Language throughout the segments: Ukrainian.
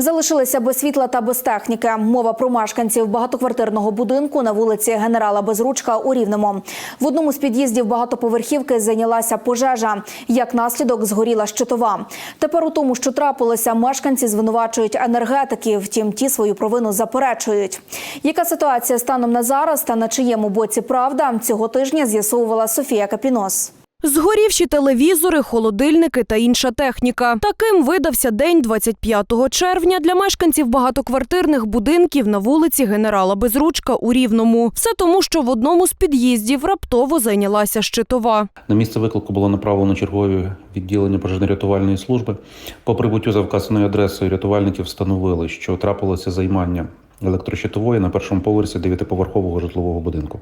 Залишилися без світла та без техніки. Мова про мешканців багатоквартирного будинку на вулиці генерала Безручка у Рівному. В одному з під'їздів багатоповерхівки зайнялася пожежа. Як наслідок згоріла щитова. Тепер у тому, що трапилося, мешканці звинувачують енергетиків. Втім, ті свою провину заперечують. Яка ситуація станом на зараз та на чиєму боці правда цього тижня з'ясовувала Софія Капінос. Згорівші телевізори, холодильники та інша техніка. Таким видався день 25 червня для мешканців багатоквартирних будинків на вулиці генерала Безручка у Рівному. Все тому, що в одному з під'їздів раптово зайнялася щитова. На місце виклику було направлено чергові відділення пожежно-рятувальної служби. По прибуттю за вказаною адресою рятувальники встановили, що трапилося займання електрощитової на першому поверсі дев'ятиповерхового житлового будинку.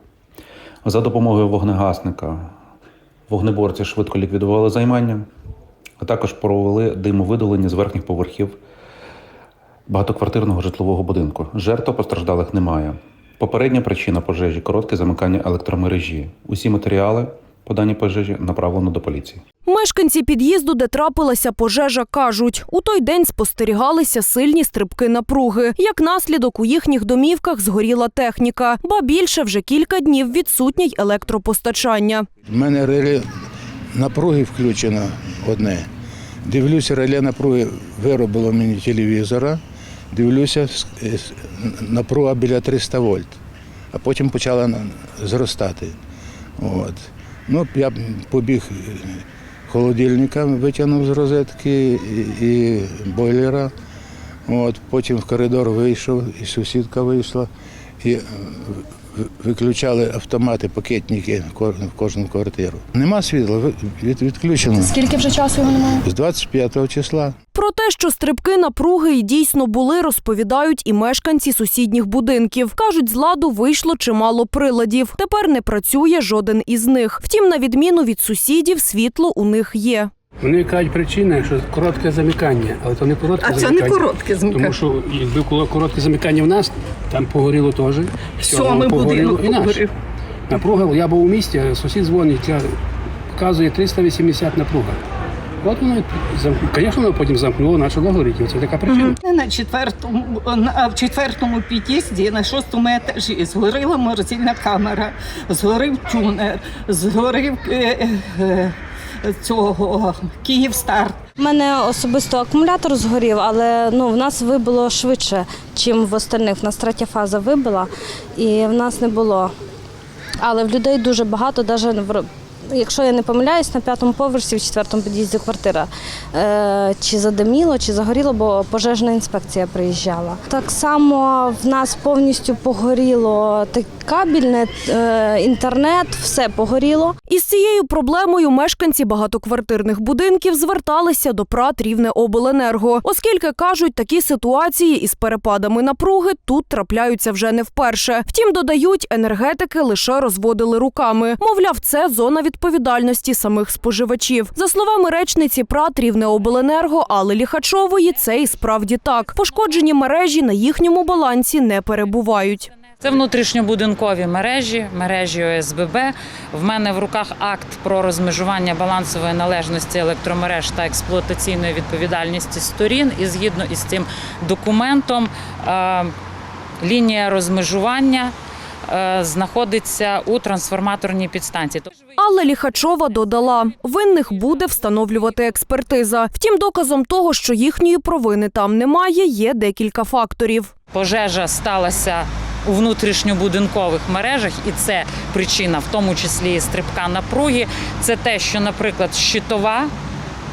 За допомогою вогнегасника вогнеборці швидко ліквідували займання, а також провели димовидалення з верхніх поверхів багатоквартирного житлового будинку. Жертв постраждалих немає. Попередня причина пожежі коротке замикання електромережі. Усі матеріали по даній пожежі направлено до поліції. Мешканці під'їзду, де трапилася пожежа, кажуть, у той день спостерігалися сильні стрибки напруги. Як наслідок у їхніх домівках згоріла техніка, ба більше вже кілька днів відсутнє й електропостачання. У мене реле напруги включено одне. Дивлюся, реле напруги виробило мені телевізора. Дивлюся, с- напруга біля 300 вольт, а потім почала зростати. От. Ну, я побіг холодильника, витягнув з розетки і, і бойлера. От, потім в коридор вийшов, і сусідка вийшла. І виключали автомати, пакетники в кожну квартиру. Нема світла, від, відключено. Скільки вже часу його немає? З 25 числа. Про те, що стрибки напруги й дійсно були, розповідають і мешканці сусідніх будинків. Кажуть, з ладу вийшло чимало приладів. Тепер не працює жоден із них. Втім, на відміну від сусідів, світло у них є. Вони кажуть причина, що коротке замикання, але то не коротке А це не коротке замикання. Тому що якби було коротке замикання в нас, там погоріло теж. Сьомий будинок і наш. Напруга, я був у місті, сусід дзвонить, я показує 380 напруга. От воно, звісно, воно потім замкнуло, почало горіти. Це така причина. На четвертому, на, в четвертому під'їзді на шостому етажі згоріла морозильна камера, згорів тюнер, згорів е, е, е, цього Київстар. У мене особисто акумулятор згорів, але ну, в нас вибило швидше, ніж в остальних. В нас третя фаза вибила і в нас не було. Але в людей дуже багато, навіть Якщо я не помиляюсь, на п'ятому поверсі в четвертому під'їзді квартира е, чи задиміло, чи загоріло, бо пожежна інспекція приїжджала. Так само в нас повністю погоріло кабельне, е, інтернет, все погоріло. Із цією проблемою мешканці багатоквартирних будинків зверталися до ПРАТ Рівнеобленерго, оскільки кажуть, такі ситуації із перепадами напруги тут трапляються вже не вперше. Втім, додають, енергетики лише розводили руками. Мовляв, це зона відповідальності самих споживачів. За словами речниці ПРАТ Рівнеобленерго Алли Ліхачової, це і справді так. Пошкоджені мережі на їхньому балансі не перебувають. Це внутрішньобудинкові мережі, мережі ОСББ. В мене в руках акт про розмежування балансової належності електромереж та експлуатаційної відповідальності сторін. І згідно із цим документом е, лінія розмежування знаходиться у трансформаторній підстанції. Алла Ліхачова додала, винних буде встановлювати експертиза. Втім, доказом того, що їхньої провини там немає, є декілька факторів. Пожежа сталася у внутрішньобудинкових мережах, і це причина, в тому числі і стрибка напруги. Це те, що, наприклад, щитова.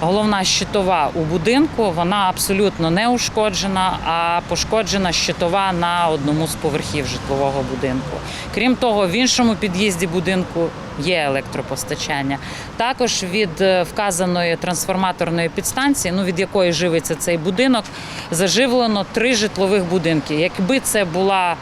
Головна щитова у будинку вона абсолютно не ушкоджена, а пошкоджена щитова на одному з поверхів житлового будинку. Крім того, в іншому під'їзді будинку є електропостачання. Також від е, вказаної трансформаторної підстанції, ну від якої живиться цей будинок, заживлено три житлових будинки. Якби це була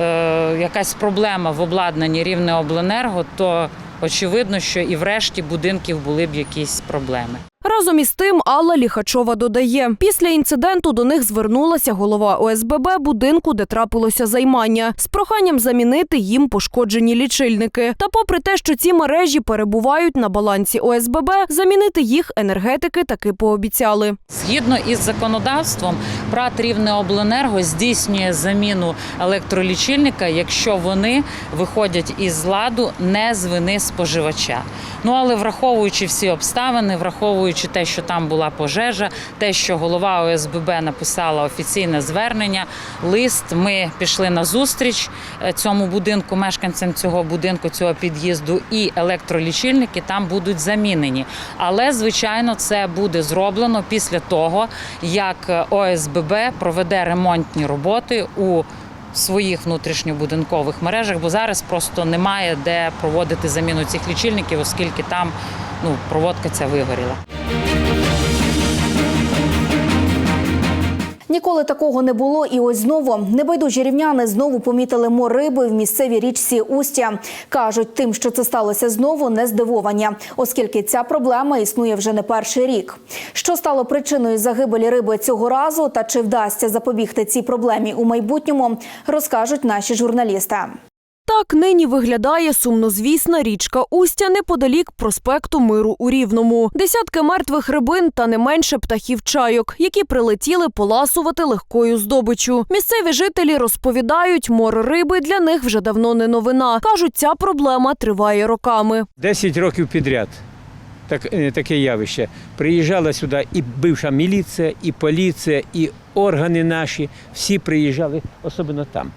е, якась проблема в обладнанні рівне обленерго, то очевидно, що і врешті будинків були б якісь проблеми. Разом із тим Алла Ліхачова додає, після інциденту до них звернулася голова ОСББ будинку, де трапилося займання, з проханням замінити їм пошкоджені лічильники. Та попри те, що ці мережі перебувають на балансі ОСББ, замінити їх енергетики таки пообіцяли. Згідно із законодавством, ПРАТ Рівнеобленерго здійснює заміну електролічильника, якщо вони виходять із ладу не з вини споживача. Ну але враховуючи всі обставини, враховуючи те, що там була пожежа, те, що голова ОСББ написала офіційне звернення, лист. Ми пішли на зустріч е, цьому будинку, мешканцям цього будинку, цього під'їзду, і електролічильники там будуть замінені. Але звичайно, це буде зроблено після того, як е, ОСББ проведе ремонтні роботи у своїх внутрішньобудинкових мережах, бо зараз просто немає де проводити заміну цих лічильників, оскільки там ну проводка ця вигоріла. Ніколи такого не було, і ось знову небайдужі рівняни знову помітили мориби в місцевій річці Устя. кажуть, тим, що це сталося знову, не здивовані, оскільки ця проблема існує вже не перший рік. Що стало причиною загибелі риби цього разу, та чи вдасться запобігти цій проблемі у майбутньому, розкажуть наші журналісти. Так нині виглядає сумнозвісна річка Устя неподалік проспекту Миру у Рівному. Десятки мертвих рибин та не менше птахів чайок, які прилетіли поласувати легкою здобичу. Місцеві жителі розповідають, мор риби для них вже давно не новина. кажуть, ця проблема триває роками. 10 років підряд. Так, е, таке явище. Приїжджала сюди і бивша міліція, і поліція, і органи наші. Всі приїжджали, особливо там.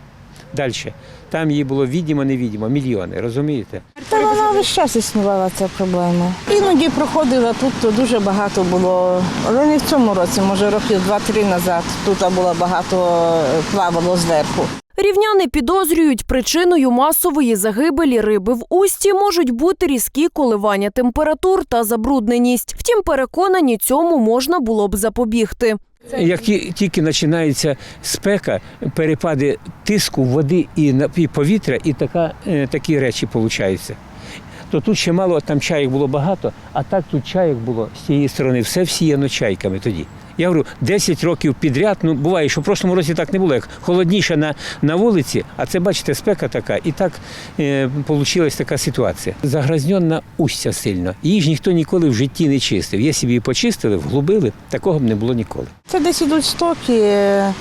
Далі. Там її було відомо-невідомо, мільйони, розумієте? Та вона весь час існувала ця проблема. Іноді проходила тут, то дуже багато було. Але не в цьому році, може років два-три назад. Тут було багато плавало зверху. Рівняни підозрюють, причиною масової загибелі риби в усті можуть бути різкі коливання температур та забрудненість. Втім, переконані, цьому можна було б запобігти. Як ті- тільки починається спека, перепади тиску води і, повітря, і така, е, такі речі получаються. То тут ще мало, там чаїк було багато, а так тут чаїк було з цієї сторони, все всіяно чайками тоді. Я говорю, 10 років підряд, ну буває, що в прошлому році так не було, як холодніше на, на вулиці, а це, бачите, спека така, і так е, вийшла така ситуація. Загрязнена устя сильно. Її ж ніхто ніколи в житті не чистив. Якщо б її почистили, вглубили, такого б не було ніколи. Це десь ідуть стоки, е,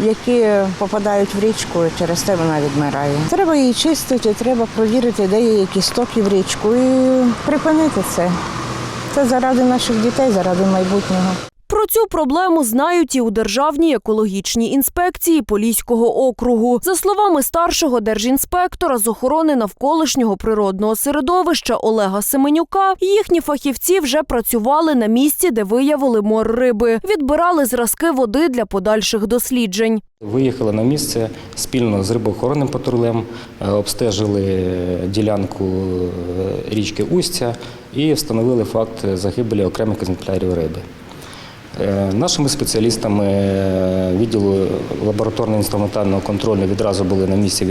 які попадають в річку, через те вона відмирає. Треба її чистити, треба провірити, де є якісь стоки в річку і припинити це. Це заради наших дітей, заради майбутнього. Про цю проблему знають і у Державній екологічній інспекції Поліського округу. За словами старшого держінспектора з охорони навколишнього природного середовища Олега Семенюка, їхні фахівці вже працювали на місці, де виявили мор риби, відбирали зразки води для подальших досліджень. Виїхали на місце спільно з рибоохоронним патрулем, е, обстежили ділянку е, річки Устя і встановили факт загибелі окремих екземплярів риби. Е, Нашими спеціалістами е, відділу лабораторно-інструментального контролю відразу були на місці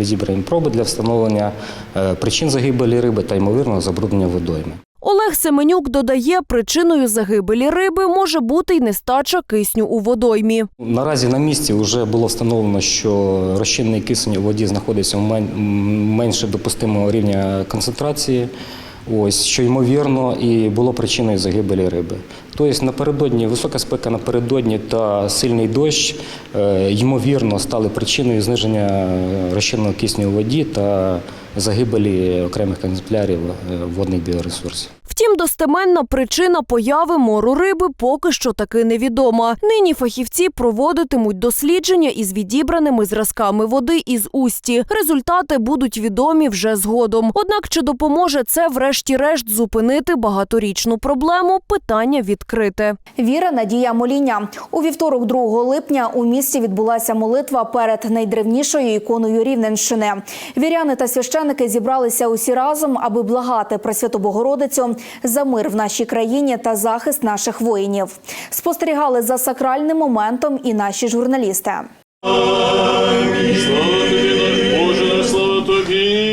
відібрані- проби для встановлення е, причин загибелі риби та ймовірного забруднення водойми. Олег Семенюк додає, причиною загибелі риби може бути й нестача кисню у водоймі. Наразі на місці вже було встановлено, що розчинний кисень у воді знаходиться у мен- менше допустимого рівня концентрації. Ось що ймовірно і було причиною загибелі риби. Тобто напередодні висока спека напередодні та сильний дощ е, ймовірно стали причиною зниження е, розчинного кисню у воді та загибелі окремих екземплярів е, водних біоресурсів. Втім, достеменна причина появи мору риби поки що таки невідома. Нині фахівці проводитимуть дослідження із відібраними зразками води із усті. Результати будуть відомі вже згодом. Однак чи допоможе це, врешті-решт, зупинити багаторічну проблему? Питання відкрите. Віра Надія Моління. У вівторок, 2 липня, у місті відбулася молитва перед найдревнішою іконою Рівненщини. Віряни та Священики зібралися усі разом, аби благати про Святу Богородицю за мир в нашій країні та захист наших воїнів. Спостерігали за сакральним моментом і наші журналісти. Амінь. Слава Боже, слава тобі.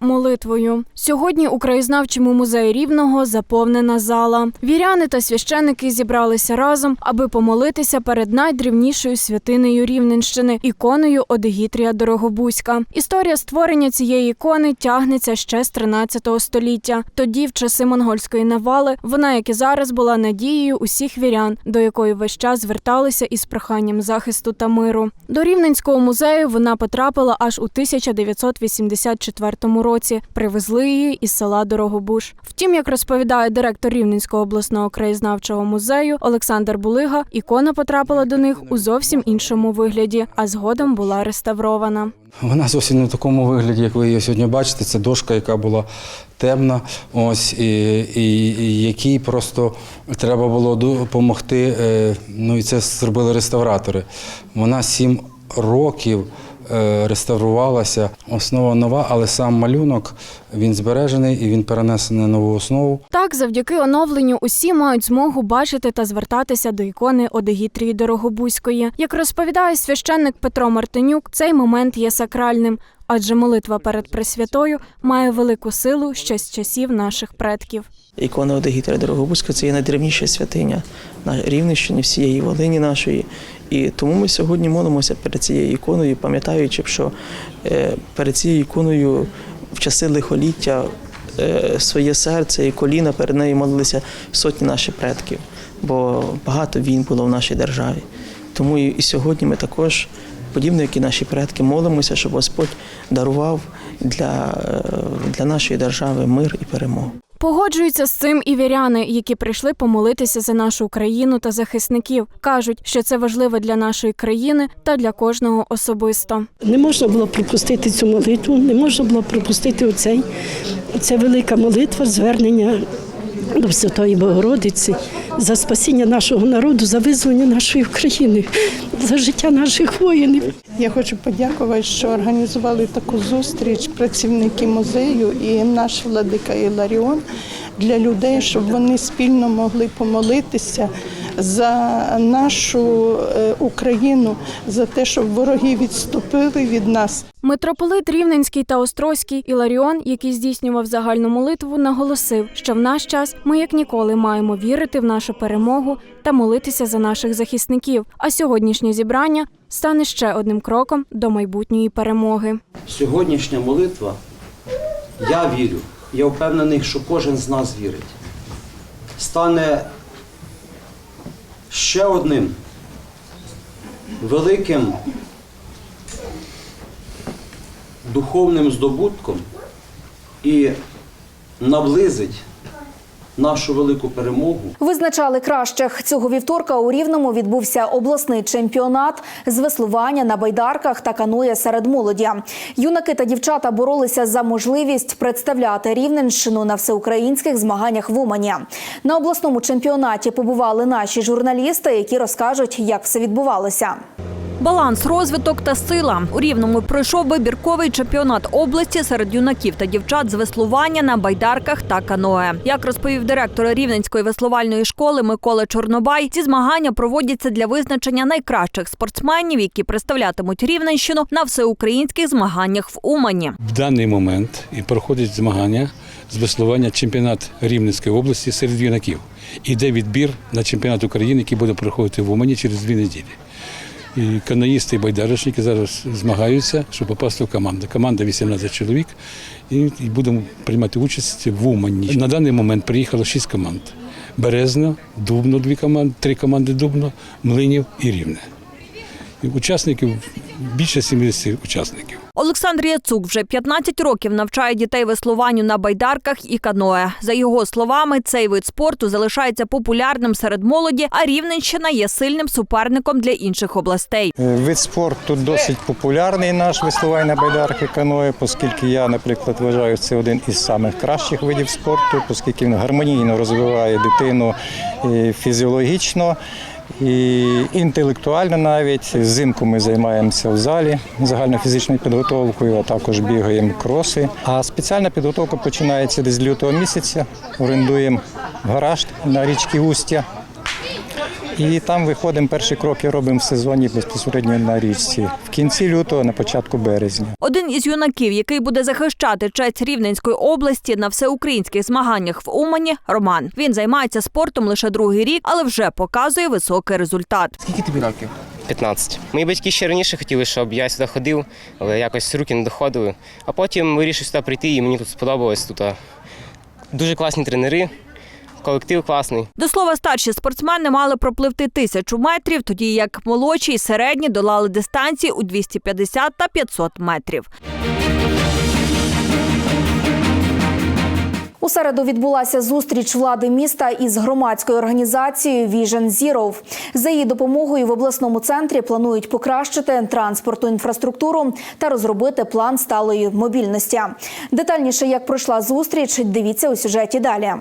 Молитвою. Сьогодні у краєзнавчому музеї Рівного заповнена зала. Віряни та священники зібралися разом, аби помолитися перед найдрівнішою святинею Рівненщини іконою Одегітрія Дорогобузька. Історія створення цієї ікони тягнеться ще з 13 століття. Тоді, в часи монгольської навали, вона, як і зараз, була надією усіх вірян, до якої весь час зверталися із проханням захисту та миру. До Рівненського музею вона потрапила аж у 1984 році. Привезли її із села Дорогобуж. Втім, як розповідає директор Рівненського обласного краєзнавчого музею Олександр Булига, ікона потрапила до них у зовсім іншому вигляді, а згодом була реставрована. Вона зовсім не в такому вигляді, як ви її сьогодні бачите. Це дошка, яка була темна, ось і, і, і якій просто треба було допомогти. е, Ну і це зробили реставратори. Вона сім років реставрувалася. Основа нова, але сам малюнок він збережений і він перенесений на нову основу. Так, завдяки оновленню усі мають змогу бачити та звертатися до ікони Одегітрії Дорогобузької. Як розповідає священник Петро Мартинюк, цей момент є сакральним, адже молитва перед Пресвятою має велику силу ще з часів наших предків. Ікона Одегітера Дорогобузька це є найдревніша святиня на Рівненщині, всієї Волині нашої. І тому ми сьогодні молимося перед цією іконою, пам'ятаючи, що е, перед цією іконою в часи лихоліття е, своє серце і коліна перед нею молилися сотні наших предків, бо багато війн було в нашій державі. Тому і сьогодні ми також, подібно як і наші предки, молимося, щоб Господь дарував для, е, для нашої держави мир і перемогу. Погоджуються з цим і віряни, які прийшли помолитися за нашу країну та захисників. кажуть, що це важливо для нашої країни та для кожного особисто. Не можна було пропустити цю молитву, не можна було пропустити оцей. Це велика молитва, звернення до Святої Богородиці за спасіння нашого народу, за визволення нашої України, за життя наших воїнів. Я хочу подякувати, що організували таку зустріч працівники музею і наш владика Іларіон для людей, щоб вони спільно могли помолитися за нашу е, Україну, за те, щоб вороги відступили від нас. Митрополит Рівненський та Острозький Іларіон, який здійснював загальну молитву, наголосив, що в наш час ми як ніколи маємо вірити в нашу перемогу та молитися за наших захисників. А сьогоднішнє зібрання стане ще одним кроком до майбутньої перемоги. Сьогоднішня молитва, я вірю, я впевнений, що кожен з нас вірить, стане ще одним великим духовним здобутком і наблизить нашу велику перемогу. Визначали кращих цього вівторка. У рівному відбувся обласний чемпіонат з веслування на байдарках та каноє серед молоді. Юнаки та дівчата боролися за можливість представляти рівненщину на всеукраїнських змаганнях в Умані. На обласному чемпіонаті побували наші журналісти, які розкажуть, як все відбувалося. Баланс, розвиток та сила у рівному пройшов вибірковий чемпіонат області серед юнаків та дівчат з веслування на байдарках та каное. Як розповів директор Рівненської веслувальної школи Микола Чорнобай, ці змагання проводяться для визначення найкращих спортсменів, які представлятимуть Рівненщину на всеукраїнських змаганнях в Умані. В даний момент і проходять змагання з веслування чемпіонат Рівненської області серед юнаків. Іде відбір на чемпіонат України, який буде проходити в Умані через дві неділі. І каноїсти і байдарочники зараз змагаються, щоб попасти в команду. Команда 18 чоловік, і, будемо приймати участь в Умані. На даний момент приїхало шість команд: Березна, Дубно, дві команди, три команди Дубно, Млинів і Рівне. Учасників більше 70 учасників. Олександр Яцук вже 15 років навчає дітей веслуванню на байдарках і каное. За його словами, цей вид спорту залишається популярним серед молоді, а Рівненщина є сильним суперником для інших областей. Вид спорту досить популярний наш веслування на байдарки каної, оскільки я, наприклад, вважаю, це один із самих кращих видів спорту, оскільки він гармонійно розвиває дитину фізіологічно. І інтелектуально навіть взимку ми займаємося в залі загальнофізичною підготовкою, а також бігаємо кроси. А спеціальна підготовка починається десь з лютого місяця. Орендуємо гараж на річці Устя. І там виходимо, перші кроки робимо в сезоні безпосередньо на річці. В кінці лютого, на початку березня. Один із юнаків, який буде захищати честь Рівненської області на всеукраїнських змаганнях в Умані, Роман. Він займається спортом лише другий рік, але вже показує високий результат. Скільки тобі років? 15. Мої батьки ще раніше хотіли, щоб я сюди ходив, але якось руки не доходили. А потім вирішив сюди прийти, і мені тут сподобалось. Тут дуже класні тренери, колектив класний. До слова, старші спортсмени мали пропливти тисячу метрів, тоді як молодші і середні долали дистанції у 250 та 500 метрів. У середу відбулася зустріч влади міста із громадською організацією Vision Zero. За її допомогою в обласному центрі планують покращити транспортну інфраструктуру та розробити план сталої мобільності. Детальніше, як пройшла зустріч, дивіться у сюжеті далі.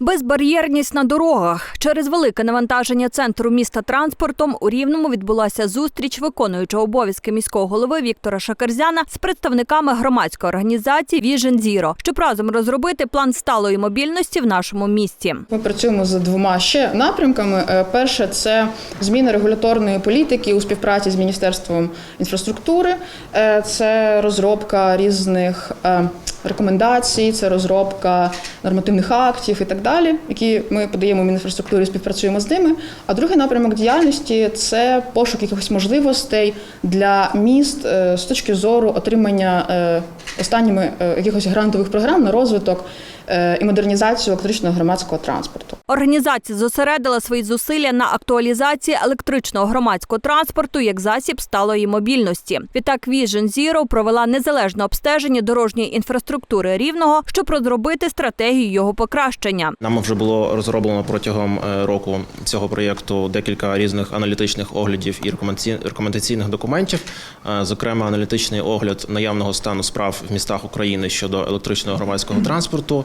Безбар'єрність на дорогах через велике навантаження центру міста транспортом у Рівному відбулася зустріч виконуючого обов'язки міського голови Віктора Шакерзяна з представниками громадської організації Vision Zero, щоб разом розробити план сталої мобільності в нашому місті. Ми працюємо за двома ще напрямками. Е, Перше це зміна регуляторної політики у співпраці з міністерством інфраструктури, Е, це розробка різних е, рекомендацій, це розробка нормативних актів і так далі, які ми подаємо в Мінінфраструктурі, співпрацюємо з ними. А другий напрямок діяльності це пошук якихось можливостей для міст е, з точки зору отримання е, останніми е, якихось грантових програм на розвиток і модернізацію електричного громадського транспорту. Організація зосередила свої зусилля на актуалізації електричного громадського транспорту як засіб сталої мобільності. Відтак Vision Zero провела незалежне обстеження дорожньої інфраструктури рівного, щоб розробити стратегію його покращення. Нам вже було розроблено протягом е, року цього проєкту декілька різних аналітичних оглядів і рекомендаці- рекомендаційних документів. Е, Зокрема, аналітичний огляд наявного стану справ в містах України щодо електричного громадського транспорту.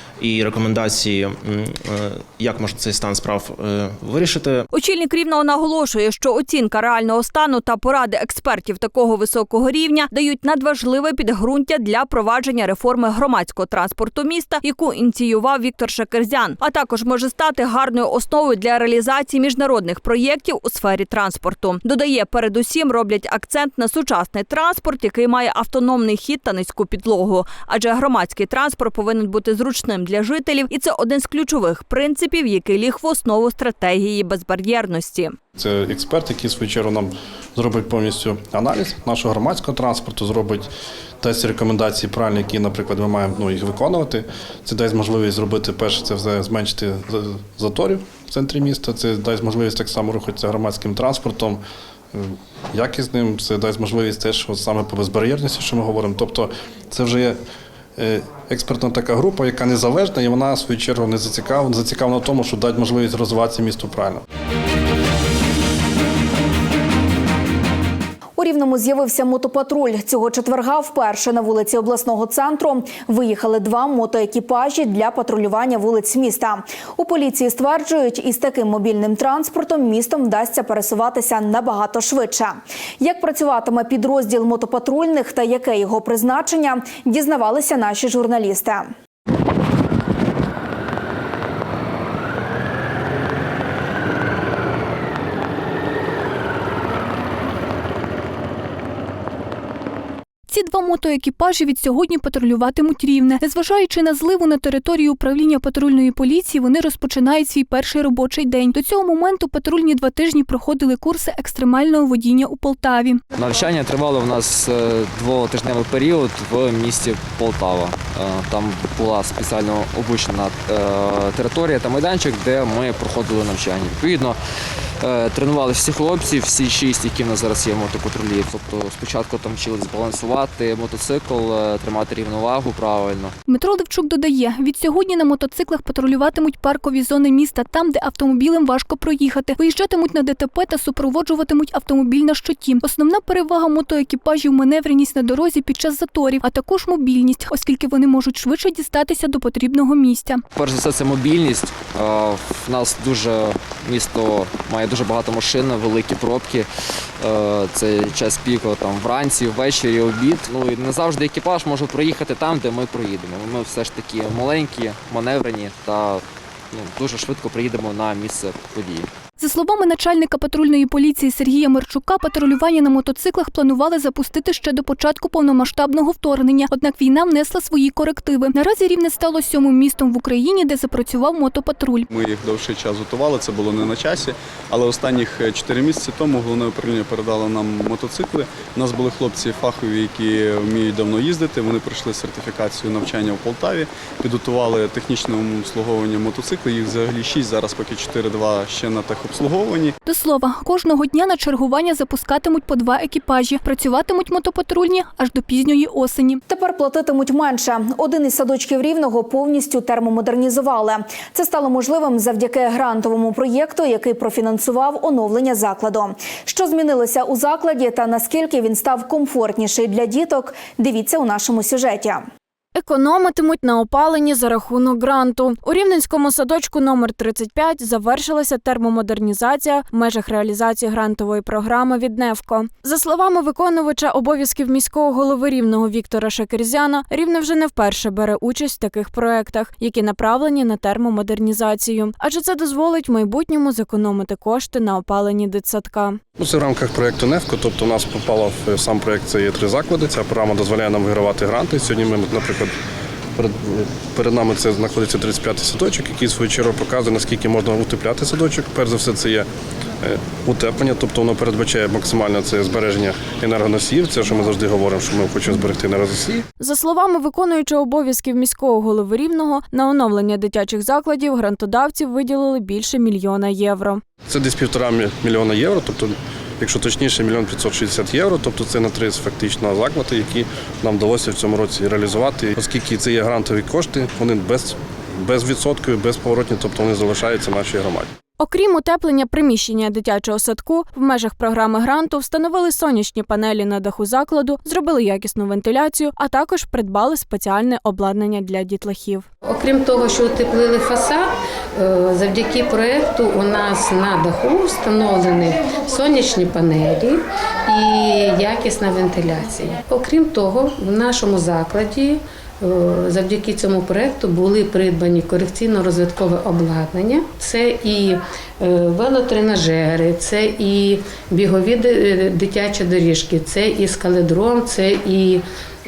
І рекомендації, е, як можна цей стан справ е, вирішити. Очільник рівного наголошує, що оцінка реального стану та поради експертів такого високого рівня дають надважливе підґрунтя для провадження реформи громадського транспорту міста, яку ініціював Віктор Шакерзян, а також може стати гарною основою для реалізації міжнародних проєктів у сфері транспорту. Додає, передусім роблять акцент на сучасний транспорт, який має автономний хід та низьку підлогу, адже громадський транспорт повинен бути зручним для жителів, і це один з ключових принципів, який ліг в основу стратегії безбар'єрності. Це експерт, який в свою чергу нам зробить повністю аналіз нашого громадського транспорту, зробить дасть рекомендації правильні, які, наприклад, ми маємо ну, їх виконувати. Це дасть можливість зробити перше, це все зменшити заторів в центрі міста. Це дасть можливість так само рухатися громадським транспортом. е, Якісним, це дасть можливість теж саме по безбар'єрності, що ми говоримо. Тобто це вже є експертна така група, яка незалежна, і вона в свою чергу не зацікавлена, зацікавлена в тому, щоб дати можливість розвиватися місту правильно. Рівному з'явився мотопатруль. Цього четверга вперше на вулиці обласного центру виїхали два мотоекіпажі для патрулювання вулиць міста. У поліції стверджують, із таким мобільним транспортом містом вдасться пересуватися набагато швидше. Як працюватиме підрозділ мотопатрульних та яке його призначення, дізнавалися наші журналісти. Ці два мотоекіпажі від сьогодні патрулюватимуть рівне. Незважаючи на зливу на території управління патрульної поліції, вони розпочинають свій перший робочий день. До цього моменту патрульні два тижні проходили курси екстремального водіння у Полтаві. Навчання тривало в нас е, двотижневий період в місті Полтава. Е, Там була спеціально обучена е, територія та майданчик, де ми проходили навчання. Відповідно, тренувалися всі хлопці, всі шість, які в нас зараз є в мотопатрулі. Тобто спочатку там вчились балансувати мотоцикл, е, тримати рівновагу правильно. Дмитро Левчук додає, від сьогодні на мотоциклах патрулюватимуть паркові зони міста, там, де автомобілем важко проїхати. Виїжджатимуть на ДТП та супроводжуватимуть автомобіль на щоті. Основна перевага мотоекіпажів маневреність на дорозі під час заторів, а також мобільність, оскільки вони можуть швидше дістатися до потрібного місця. Перш за все, це мобільність. Е, В нас дуже місто має дуже багато машин, великі пробки. Е, Це час піку там вранці, ввечері, обід. Ну і не завжди екіпаж може проїхати там, де ми проїдемо. Ми все ж таки маленькі, маневрені та ну, дуже швидко приїдемо на місце події. За словами начальника патрульної поліції Сергія Мерчука, патрулювання на мотоциклах планували запустити ще до початку повномасштабного вторгнення. Однак війна внесла свої корективи. Наразі рівне стало сьомим містом в Україні, де запрацював мотопатруль. Ми їх довший час готували, це було не на часі. Але останніх 4 місяці тому головне управління передало нам мотоцикли. У нас були хлопці фахові, які вміють давно їздити. Вони пройшли сертифікацію навчання в Полтаві, підготували технічне обслуговування мотоциклів. Їх взагалі 6, зараз поки 4-2 ще на техобслуговуванні. До слова, кожного дня на чергування запускатимуть по два екіпажі. Працюватимуть мотопатрульні аж до пізньої осені. Тепер платитимуть менше. Один із садочків рівного повністю термомодернізували. Це стало можливим завдяки грантовому проєкту, який профінансував оновлення закладу. Що змінилося у закладі та наскільки він став комфортніший для діток? Дивіться у нашому сюжеті. Економитимуть на опаленні за рахунок гранту. У Рівненському садочку номер 35 завершилася термомодернізація в межах реалізації грантової програми від НЕВКО. За словами виконувача обов'язків міського голови Рівного Віктора Шакерзяна, Рівне вже не вперше бере участь в таких проектах, які направлені на термомодернізацію. Адже це дозволить в майбутньому зекономити кошти на опаленні дитсадка. Ну, Це в рамках проєкту НЕФКО, тобто у нас попало в сам проєкт, це є три заклади. Ця програма дозволяє нам вигравати гранти. Сьогодні ми, наприклад, перед, перед нами це знаходиться 35-й садочок, який свою чергу показує, наскільки можна утепляти садочок. Перш за все, це є е, утеплення, тобто воно передбачає максимальне це збереження енергоносіїв. Це що ми завжди говоримо, що ми хочемо зберегти енергоносії. За словами виконуючого обов'язків міського голови Рівного, на оновлення дитячих закладів грантодавців виділили більше мільйона євро. Це десь півтора мільйона євро, тобто, якщо точніше, мільйон 560 євро, тобто це на три фактично заклади, які нам вдалося в цьому році реалізувати. Оскільки це є грантові кошти, вони без, безвідсоткові, безповоротні, тобто вони залишаються в нашій громаді. Окрім утеплення приміщення дитячого садку, в межах програми гранту встановили сонячні панелі на даху закладу, зробили якісну вентиляцію, а також придбали спеціальне обладнання для дітлахів. Окрім того, що утеплили фасад, е, завдяки проєкту у нас на даху встановлені сонячні панелі і якісна вентиляція. Окрім того, в нашому закладі завдяки цьому проєкту були придбані корекційно-розвиткове обладнання. Це і е, велотренажери, це і бігові дитячі доріжки, це і скаледром, це і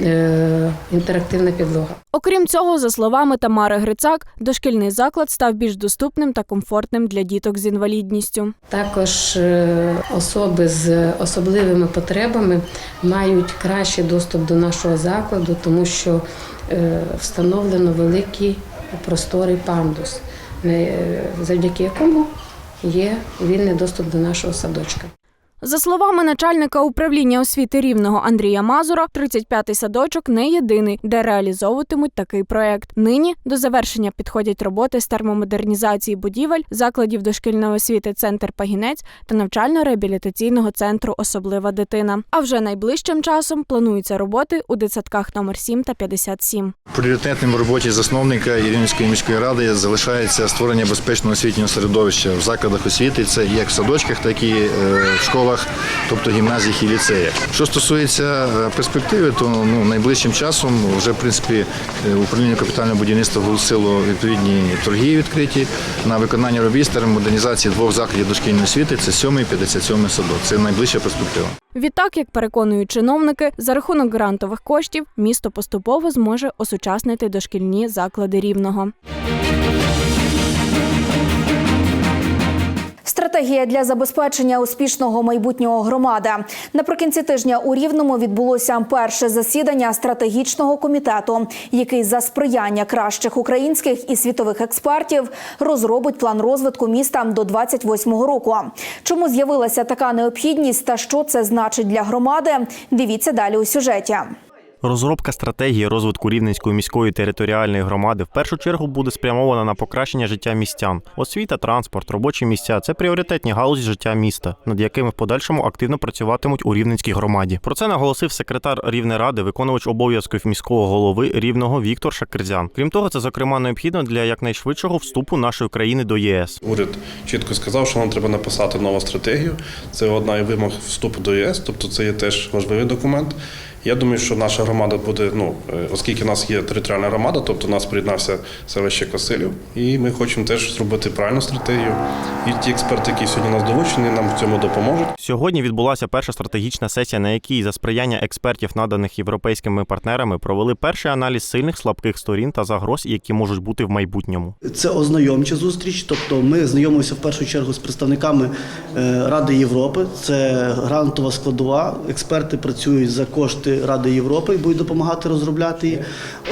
е, інтерактивна підлога. Окрім цього, за словами Тамари Грицак, дошкільний заклад став більш доступним та комфортним для діток з інвалідністю. Також е, особи з особливими потребами мають кращий доступ до нашого закладу, тому що е, встановлено великий просторий пандус, е, завдяки якому є вільний доступ до нашого садочка. За словами начальника управління освіти рівного Андрія Мазура, 35-й садочок не єдиний, де реалізовуватимуть такий проект. Нині до завершення підходять роботи з термомодернізації будівель, закладів дошкільної освіти Центр Пагінець та навчально-реабілітаційного центру Особлива дитина. А вже найближчим часом плануються роботи у дитсадках номер 7 та 57. Пріоритетним в роботі засновника Іринської міської ради залишається створення безпечного освітнього середовища в закладах освіти. Це як в садочках, так і е, в школах, тобто гімназіях і ліцеях. Що стосується е, перспективи, то ну найближчим часом вже в принципі е, управління капітального будівництва оголосило відповідні торги відкриті на виконання робіт з термомодернізації двох закладів дошкільної освіти. Це 7 і 57 садок. Це найближча перспектива. Відтак, як переконують чиновники, за рахунок грантових коштів місто поступово зможе осучаснити дошкільні заклади рівного. Стратегія для забезпечення успішного майбутнього громади наприкінці тижня у Рівному відбулося перше засідання стратегічного комітету, який за сприяння кращих українських і світових експертів розробить план розвитку міста до 28-го року. Чому з'явилася така необхідність та що це значить для громади? Дивіться далі у сюжеті. Розробка стратегії розвитку Рівненської міської територіальної громади в першу чергу буде спрямована на покращення життя містян. Освіта, транспорт, робочі місця це пріоритетні галузі життя міста, над якими в подальшому активно працюватимуть у Рівненській громаді. Про це наголосив секретар Рівнеради, виконувач обов'язків міського голови Рівного Віктор Шакерзян. Крім того, це зокрема необхідно для якнайшвидшого вступу нашої країни до ЄС. Уряд чітко сказав, що нам треба написати нову стратегію. Це одна із вимог вступу до ЄС, тобто це є теж важливий документ. Я думаю, що наша громада буде, ну е, оскільки в нас є територіальна громада, тобто у нас приєднався селище Косилів, і ми хочемо теж зробити правильну стратегію. І ті експерти, які сьогодні нас долучені, нам в цьому допоможуть. Сьогодні відбулася перша стратегічна сесія, на якій за сприяння експертів, наданих європейськими партнерами, провели перший аналіз сильних слабких сторін та загроз, які можуть бути в майбутньому. Це ознайомча зустріч, тобто ми знайомимося в першу чергу з представниками е, Ради Європи. Це грантова складова. Експерти працюють за кошти Ради Європи і будуть допомагати розробляти її.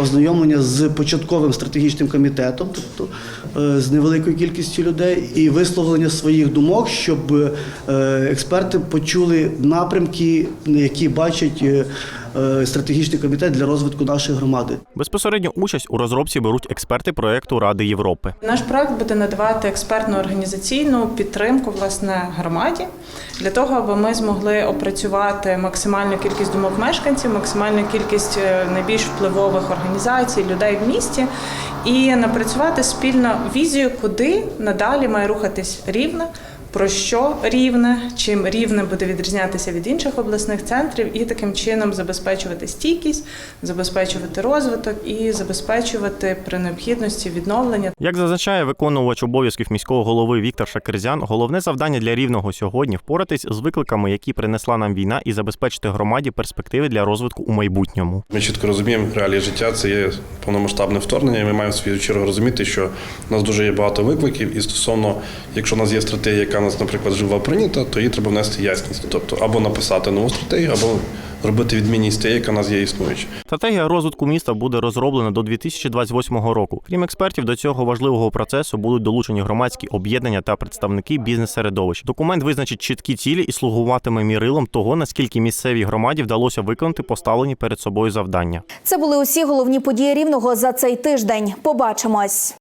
Ознайомлення з початковим стратегічним комітетом, тобто з невеликою кількістю людей, і висловлення своїх думок, щоб е, експерти почули напрямки, які бачать е, е, стратегічний комітет для розвитку нашої громади. Безпосередню участь у розробці беруть експерти проєкту Ради Європи. Наш проект буде надавати експертну організаційну підтримку власне громаді для того, аби ми змогли опрацювати максимальну кількість думок мешканців, максимальну кількість е, найбільш впливових організацій, людей в місті і напрацювати спільно візію, куди надалі має рухатись рівне. Про що рівне, чим рівне буде відрізнятися від інших обласних центрів, і таким чином забезпечувати стійкість, забезпечувати розвиток і забезпечувати при необхідності відновлення Як зазначає виконувач обов'язків міського голови Віктор Шакерзян, головне завдання для рівного сьогодні впоратись з викликами, які принесла нам війна, і забезпечити громаді перспективи для розвитку у майбутньому. Ми чітко розуміємо, реалії життя це є повномасштабне вторгнення. Ми маємо свою чергу розуміти, що у нас дуже є багато викликів, і стосовно, якщо у нас є стратегія, яка у нас, наприклад, жива прийнята, то її треба внести ясність. Тобто або написати нову стратегію, або робити відмінність тієї, яка у нас є існуюча. Стратегія розвитку міста буде розроблена до 2028 року. Крім експертів, до цього важливого процесу будуть долучені громадські об'єднання та представники бізнес-середовищ. Документ визначить чіткі цілі і слугуватиме мірилом того, наскільки місцевій громаді вдалося виконати поставлені перед собою завдання. Це були усі головні події рівного за цей тиждень. Побачимось.